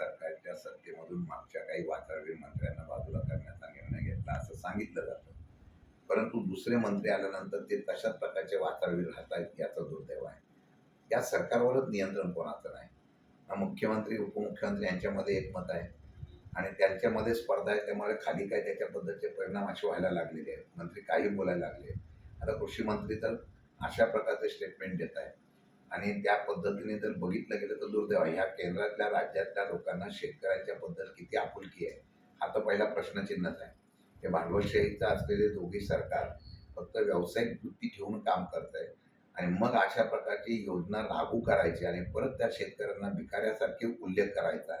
सरकारच्या सत्तेमधून मागच्या काही वातावरील मंत्र्यांना बाजूला करण्याचा निर्णय घेतला असं सांगितलं जातं. परंतु दुसरे मंत्री आल्यानंतर ते तशाच प्रकारचे वातावरील राहतात याचं दुर्दैव आहे. या सरकारवरच नियंत्रण कोणाचं नाही? मुख्यमंत्री उपमुख्यमंत्री यांच्यामध्ये एकमत आहे. आणि त्यांच्यामध्ये स्पर्धा आहे त्यामुळे खाली काय त्याच्याबद्दलचे परिणाम असे व्हायला लागलेले आहेत. मंत्री काही बोलायला लागले आता कृषी मंत्री तर अशा प्रकारचे स्टेटमेंट देत आहेत. आणि त्या पद्धतीने जर बघितलं गेलं तर दुर्दैव ह्या केंद्रातल्या राज्यातल्या लोकांना शेतकऱ्यांच्या बद्दल किती आपुलकी आहे हा तर पहिला प्रश्नचिन्हच आहे. हे भांडवलशाहीचं असलेले दोघी सरकार फक्त व्यावसायिक वृत्ती ठेवून काम करत आहे आणि मग अशा प्रकारची योजना लागू करायची आणि परत त्या शेतकऱ्यांना भिकाऱ्यासारखे उल्लेख करायचा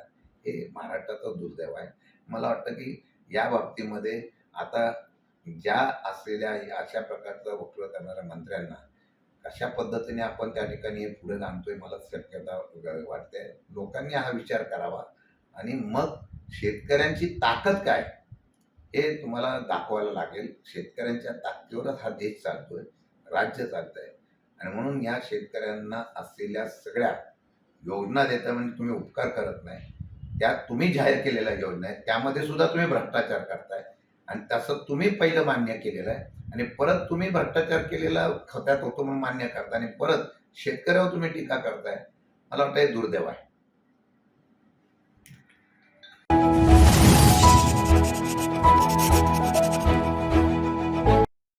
हे महाराष्ट्राचं दुर्दैव आहे. मला वाटतं की या बाबतीमध्ये आता ज्या असलेल्या अशा प्रकारचं वक्तव्य करणाऱ्या मंत्र्यांना कशा पद्धतीने आपण त्या ठिकाणी हे पुढे जाणतोय मला शक्यता वाटते. लोकांनी हा विचार करावा. आणि मग शेतकऱ्यांची ताकद काय? हे तुम्हाला दाखवायला लागेल. शेतकऱ्यांच्या ताकदीवरच हा देश चालतोय. राज्य चालतंय. आणि म्हणून या शेतकऱ्यांना असलेल्या सगळ्या योजना देता म्हणजे तुम्ही उपकार करत नाही. त्या तुम्ही जाहीर केलेल्या योजना आहेत. त्यामध्ये सुद्धा तुम्ही भ्रष्टाचार करताय. आणि तसं तुम्ही पहिलं मान्य केलेलं आहे. आणि परत तुम्ही भ्रष्टाचार केलेला खत्यात होतो म्हणून मान्य करता आणि परत शेतकऱ्यावर तुम्ही टीका करताय. मला वाटतं हे दुर्दैव आहे.